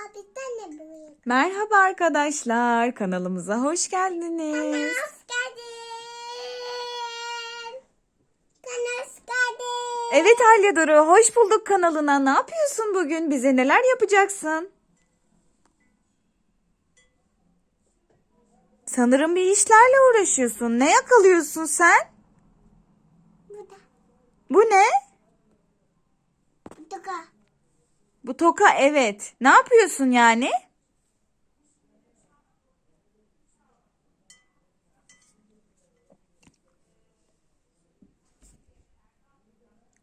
Abi sen ne böyle? Merhaba arkadaşlar. Kanalımıza hoş geldiniz. Hoş geldin. Sen hoş geldin. Evet Alya Duru, hoş bulduk kanalına. Ne yapıyorsun bugün? Bize neler yapacaksın? Sanırım bir işlerle uğraşıyorsun. Ne yakalıyorsun sen? Burada. Bu ne? Bu toka evet. Ne yapıyorsun yani?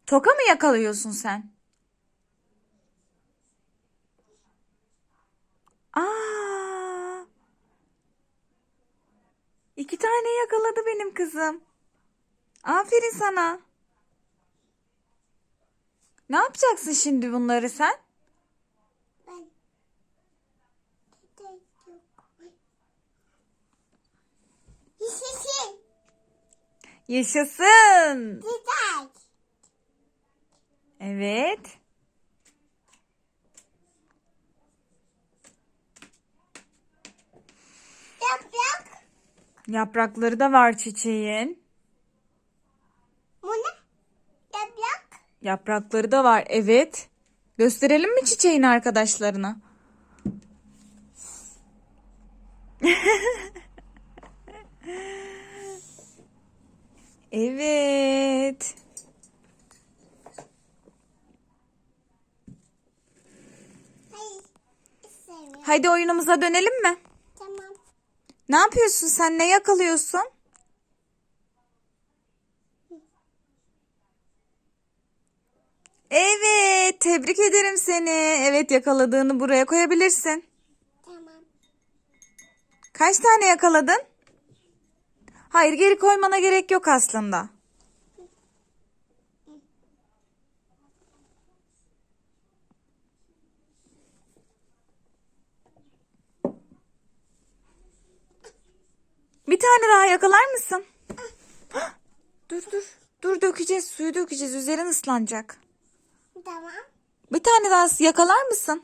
Toka mı yakalıyorsun sen? Aa! İki tane yakaladı benim kızım. Aferin sana. Ne yapacaksın şimdi bunları sen? Ben. Dede yok. Yaşasın. Yaşasın. Güzel. Evet. Yaprak. Yaprakları da var çiçeğin. Bu ne? Yaprak. Yaprakları da var. Evet. Gösterelim mi çiçeğin arkadaşlarına? evet. Hayır. İstemiyorum. Haydi oyunumuza dönelim mi? Tamam. Ne yapıyorsun sen? Ne yakalıyorsun? Evet, tebrik ederim seni. Evet, yakaladığını buraya koyabilirsin. Tamam. Kaç tane yakaladın? Hayır, geri koymana gerek yok aslında. Bir tane daha yakalar mısın? Dur dur. Dur dökeceğiz. Suyu dökeceğiz. Üzerin ıslanacak. Tamam. Bir tane daha yakalar mısın?